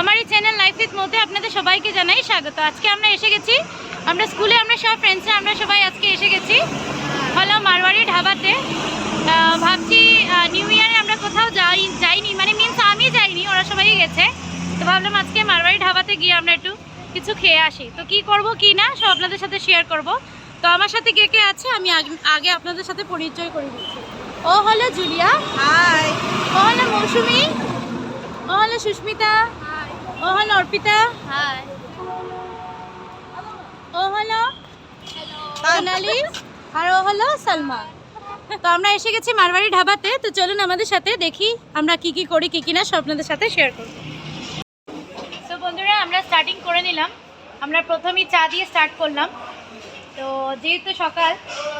আমার এই channel life with মধ্যে আপনাদের সবাইকে জানাই স্বাগত। আজকে আমরা এসে গেছি আমরা স্কুলে আমরা সব ফ্রেন্ডসরা আমরা সবাই আজকে এসে গেছি। হলো মারওয়ারি ঢাবাতে। ভাবছি নিউ ইয়ারে আমরা কোথাও যাই যাইনি মানে মিনস আমি যাইনি ওরা সবাই গেছে। তো ভাবলাম আজকে মারওয়ারি ঢাবাতে গিয়ে আমরা একটু কিছু খেয়ে আসি। তো কি করব কি না সব আপনাদের সাথে শেয়ার করব। তো আমার সাথে কে কে আছে আমি আগে আপনাদের সাথে পরিচয় করে দিচ্ছি। ও হলো জুলিয়া। হাই ও হলো মৌসুমি। ও হলো সুস্মিতা। হলো অর্পিতা। হাই ও হলো সোনালি। আর ও হলো সালমা। তো আমরা এসে গেছি মারবাড়ি ঢাবাতে তো চলুন আমাদের সাথে দেখি আমরা কি কি করি কি কি না সব আপনাদের সাথে শেয়ার করব। তো বন্ধুরা আমরা স্টার্টিং করে নিলাম। আমরা প্রথমেই চা দিয়ে স্টার্ট করলাম। তো যেহেতু সকাল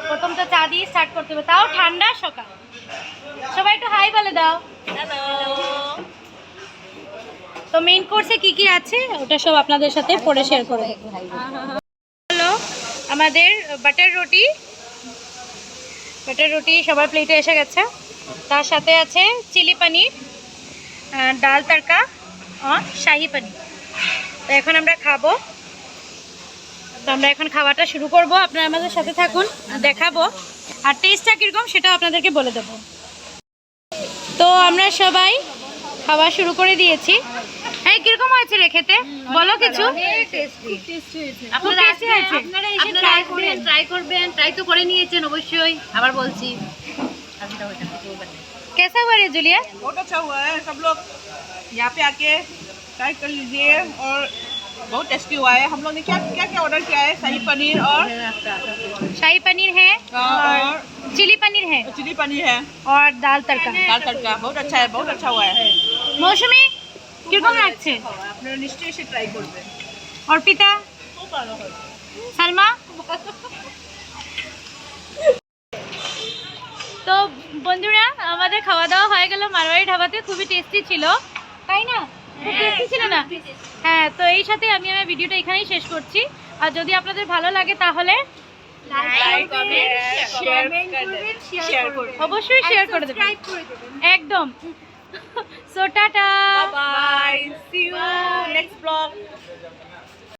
প্রথম তো চা দিয়ে স্টার্ট করতে হবে তাও ঠান্ডা সকাল। সবাই একটু হাই বলে দাও। হ্যালো তো মেইন কোর্সে কি কি আছে? ওটা সব আপনাদের সাথে পরে শেয়ার করে দেবো হলো আমাদের বাটার রুটি বাটার রুটি সবার প্লেটে এসে গেছে। তার সাথে আছে চিলি পনির ডাল তড়কা, আর শাহি পনির তো এখন আমরা খাব। তো আমরা এখন খাওয়াটা শুরু করব। আপনারা আমাদের সাথে থাকুন, দেখাবো। আর টেস্টটা কীরকম সেটাও আপনাদেরকে বলে দেবো। তো আমরা সবাই খাওয়া শুরু করে দিয়েছি। কিরকম হয়েছে রে খেতে বলো কিছু খুব tasty হয়েছে? আপনারা এসে ট্রাই করবেন ট্রাই করবেন ট্রাই তো করে নিয়েছেন অবশ্যই আবার বলছি कैसा हुआ रे जूलिया बहुत अच्छा हुआ है सब लोग यहाँ पे आके ट्राई कर लीजिए और बहुत टेस्टी हुआ है हम लोग ने क्या क्या क्या ऑर्डर किया है शाही पनीर और शाही पनीर है और चिली पनीर है चिली पनीर है और दाल तड़का दाल तड़का बहुत अच्छा है बहुत अच्छा हुआ है মৌসুমি কীরকম লাগছে? আপনারা নিশ্চয়ই এসে ট্রাই করবেন। অর্পিতা? সালমা? তো বন্ধুরা আমাদের খাওয়া দাওয়া হয়ে গেল মারওয়ারি ঢাবাতে খুবই টেস্টি ছিল। তাই না? খুব টেস্টি ছিল না? হ্যাঁ তো এই সাথে আমি আমার ভিডিওটা এখানেই শেষ করছি। আর যদি আপনাদের ভালো লাগে তাহলে অবশ্যই শেয়ার করে দেবেন। একদম। So tata